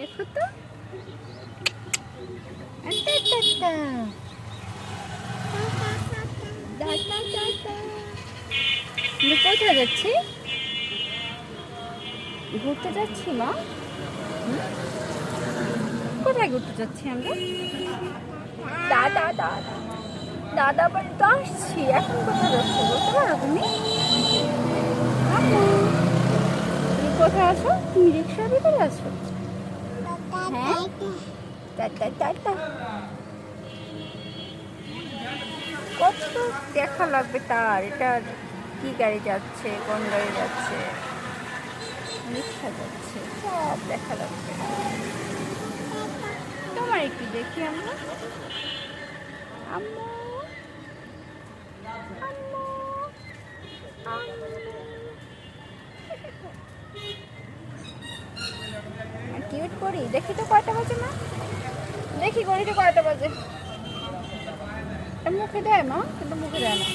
দেখো তো। আচ্ছা আচ্ছা আচ্ছা। কোথায় যাচ্ছি? ঘুরতে যাচ্ছি, মা? কোথায় ঘুরতে যাচ্ছি আমরা? দাদা দাদা। দাদা বাড়ি তো আসছি। এখন কোথায় যাচ্ছি বলতে পারো তুমি কোথায় আছো? তুমি রিক্সার ভিতরে আছো? কত দেখা লাগবে তার? এটা কি গাড়ি যাচ্ছে? কোন গাড়ি যাচ্ছে? রিক্সা যাচ্ছে। সব দেখা লাগবে। তোমার একটু দেখি আমরা আম্মু। কিউট করি দেখি তো কয়টা বাজে না। দেখি ঘড়িটা কয়টা বাজে। মুখে দেয় মা কিন্তু মুখে দেয় না।